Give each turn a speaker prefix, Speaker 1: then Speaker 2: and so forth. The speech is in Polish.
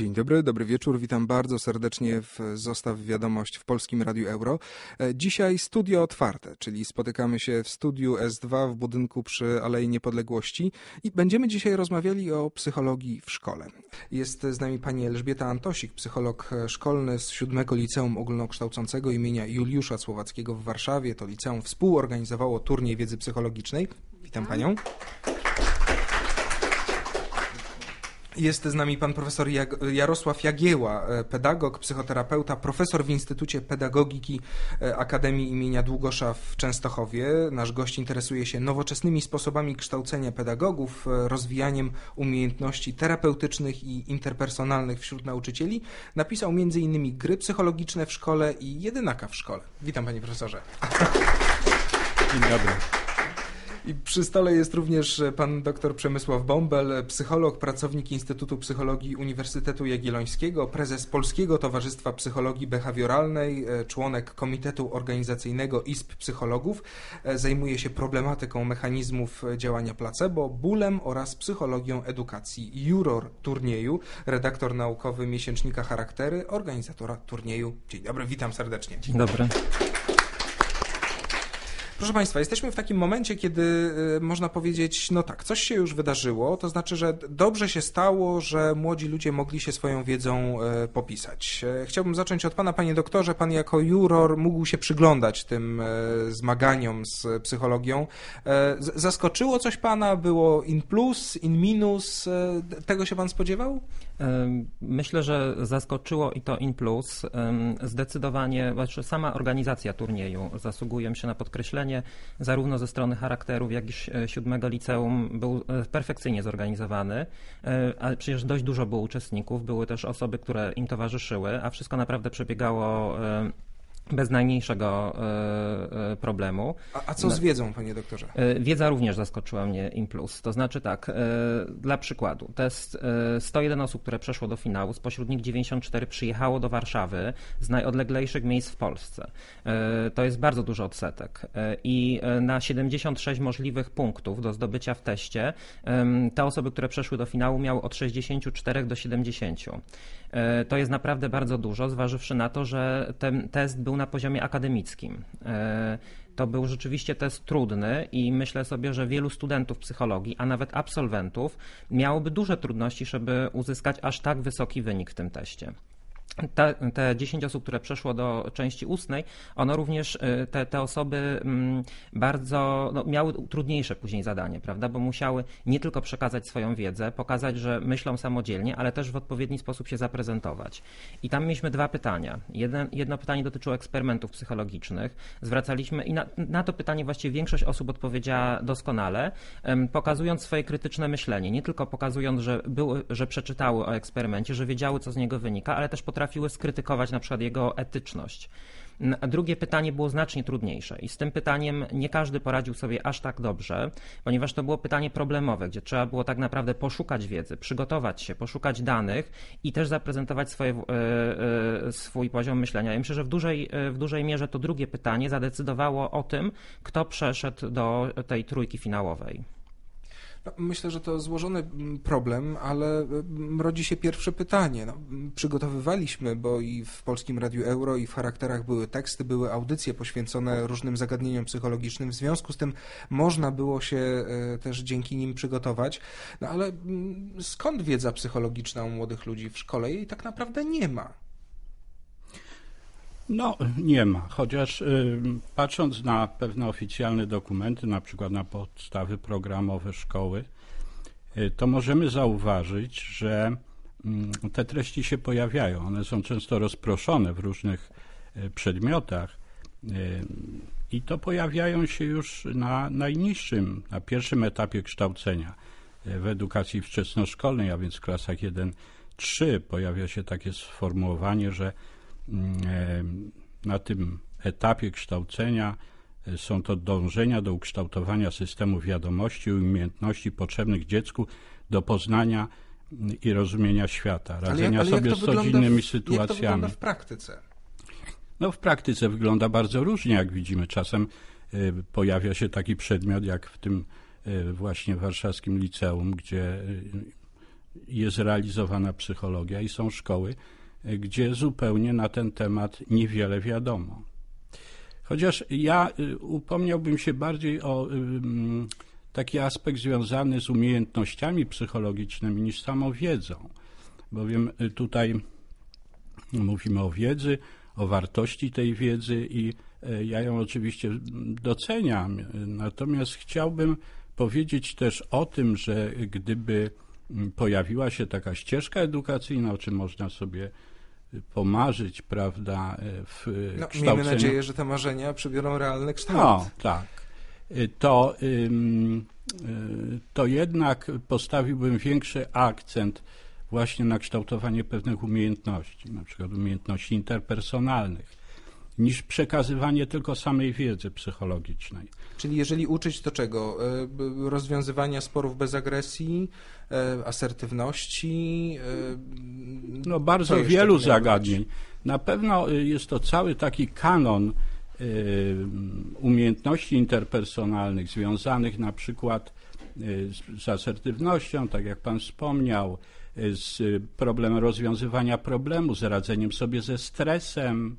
Speaker 1: Dzień dobry, dobry wieczór. Witam bardzo serdecznie w Zostaw Wiadomość w Polskim Radiu Euro. E, dzisiaj studio otwarte, czyli spotykamy się w studiu S2 w budynku przy Alei Niepodległości i będziemy dzisiaj rozmawiali o psychologii w szkole. Jest z nami pani Elżbieta Antosik, psycholog szkolny z siódmego Liceum Ogólnokształcącego imienia Juliusza Słowackiego w Warszawie. To liceum współorganizowało turniej wiedzy psychologicznej. Witam panią. Jest z nami pan profesor Jarosław Jagieła, e, pedagog, psychoterapeuta, profesor w Instytucie Pedagogiki e, Akademii imienia Długosza w Częstochowie. Nasz gość interesuje się nowoczesnymi sposobami kształcenia pedagogów, e, rozwijaniem umiejętności terapeutycznych i interpersonalnych wśród nauczycieli. Napisał m.in. gry psychologiczne w szkole i jedynaka w szkole. Witam panie profesorze.
Speaker 2: Dzień dobry.
Speaker 1: I przy stole jest również pan dr Przemysław Bąbel, psycholog, pracownik Instytutu Psychologii Uniwersytetu Jagiellońskiego, prezes Polskiego Towarzystwa Psychologii Behawioralnej, e, członek Komitetu Organizacyjnego ISP Psychologów. E, zajmuje się problematyką mechanizmów działania placebo, bólem oraz psychologią edukacji. Juror turnieju, redaktor naukowy miesięcznika Charaktery, organizatora turnieju. Dzień dobry, witam serdecznie.
Speaker 2: Dzień dobry.
Speaker 1: Proszę Państwa, jesteśmy w takim momencie, kiedy y, można powiedzieć, no tak, coś się już wydarzyło, to znaczy, że dobrze się stało, że młodzi ludzie mogli się swoją wiedzą e, popisać. E, chciałbym zacząć od Pana, Panie doktorze. Pan jako juror mógł się przyglądać tym zmaganiom z psychologią. Zaskoczyło coś Pana? Było in plus, in minus? Tego się Pan spodziewał?
Speaker 2: Myślę, że zaskoczyło i to in plus. Zdecydowanie, znaczy sama organizacja turnieju zasługuje się na podkreślenie, zarówno ze strony charakterów, jak i e, siódmego liceum był e, perfekcyjnie zorganizowany, e, ale przecież dość dużo było uczestników, były też osoby, które im towarzyszyły, a wszystko naprawdę przebiegało bez najmniejszego e, e, problemu.
Speaker 1: A, a, co z wiedzą, panie doktorze?
Speaker 2: E, wiedza również zaskoczyła mnie im plus. To znaczy tak, dla przykładu, to jest 101 osób, które przeszło do finału, spośród nich 94 przyjechało do Warszawy z najodleglejszych miejsc w Polsce. To jest bardzo duży odsetek. I na 76 możliwych punktów do zdobycia w teście, te osoby, które przeszły do finału miały od 64 do 70. To jest naprawdę bardzo dużo, zważywszy na to, że ten test był na poziomie akademickim. E, to był rzeczywiście test trudny i myślę sobie, że wielu studentów psychologii, a nawet absolwentów miałoby duże trudności, żeby uzyskać aż tak wysoki wynik w tym teście te, te 10 osób, które przeszło do części ustnej, ono również, y, te, te osoby mm, bardzo no, miały trudniejsze później zadanie, prawda? Bo musiały nie tylko przekazać swoją wiedzę, pokazać, że myślą samodzielnie, ale też w odpowiedni sposób się zaprezentować. I tam mieliśmy dwa pytania. Jeden, jedno pytanie dotyczyło eksperymentów psychologicznych. Zwracaliśmy i na, na to pytanie właściwie większość osób odpowiedziała doskonale, pokazując swoje krytyczne myślenie. Nie tylko pokazując, że, były, że przeczytały o eksperymencie, że wiedziały, co z niego wynika, ale też potrafiły potrafiły skrytykować na przykład jego etyczność. Drugie pytanie było znacznie trudniejsze i z tym pytaniem nie każdy poradził sobie aż tak dobrze, ponieważ to było pytanie problemowe, gdzie trzeba było tak naprawdę poszukać wiedzy, przygotować się, poszukać danych i też zaprezentować swoje, e, e, swój poziom myślenia. Ja myślę, że w dużej, e, w dużej mierze to drugie pytanie zadecydowało o tym, kto przeszedł do tej trójki finałowej.
Speaker 1: No, myślę, że to złożony mm, problem, ale mm, rodzi się pierwsze pytanie. No, przygotowywaliśmy, bo i w Polskim Radiu Euro, i w charakterach były teksty, były audycje poświęcone różnym zagadnieniom psychologicznym. W związku z tym można było się e, też dzięki nim przygotować. No ale mm, skąd wiedza psychologiczna u młodych ludzi w szkole? Jej tak naprawdę nie ma.
Speaker 3: No, nie ma. Chociaż y, patrząc na pewne oficjalne dokumenty, na przykład na podstawy programowe szkoły, y, to możemy zauważyć, że y, te treści się pojawiają. One są często rozproszone w różnych y, przedmiotach y, i to pojawiają się już na najniższym, na pierwszym etapie kształcenia y, w edukacji wczesnoszkolnej, a więc w klasach 1-3 pojawia się takie sformułowanie, że na tym etapie kształcenia e, są to dążenia do ukształtowania systemu wiadomości i umiejętności potrzebnych dziecku do poznania mm, i rozumienia świata, radzenia ale, ale sobie z codziennymi sytuacjami. Jak to
Speaker 1: wygląda w praktyce?
Speaker 3: No w praktyce wygląda bardzo różnie, jak widzimy. Czasem y, pojawia się taki przedmiot, jak w tym właśnie warszawskim liceum, gdzie jest realizowana psychologia i są szkoły, gdzie zupełnie na ten temat niewiele wiadomo. Chociaż ja y, upomniałbym się bardziej o taki aspekt związany z umiejętnościami psychologicznymi niż samą wiedzą, bowiem y, tutaj mówimy o wiedzy, o wartości tej wiedzy i y, ja ją oczywiście doceniam, natomiast chciałbym powiedzieć też o tym, że gdyby pojawiła się taka ścieżka edukacyjna, o czym można sobie pomarzyć, prawda, w
Speaker 1: no,
Speaker 3: kształceniu.
Speaker 1: Miejmy nadzieję, że te marzenia przybiorą realny kształt.
Speaker 3: No, tak. To, to jednak postawiłbym większy akcent właśnie na kształtowanie pewnych umiejętności, na przykład umiejętności interpersonalnych, niż przekazywanie tylko samej wiedzy psychologicznej.
Speaker 1: Czyli jeżeli uczyć to czego? E, rozwiązywania sporów bez agresji, e, asertywności?
Speaker 3: E, no bardzo wielu zagadnień. Na pewno jest to cały taki kanon umiejętności interpersonalnych związanych na przykład z asertywnością, tak jak Pan wspomniał, z problemem rozwiązywania problemu, z radzeniem sobie ze stresem,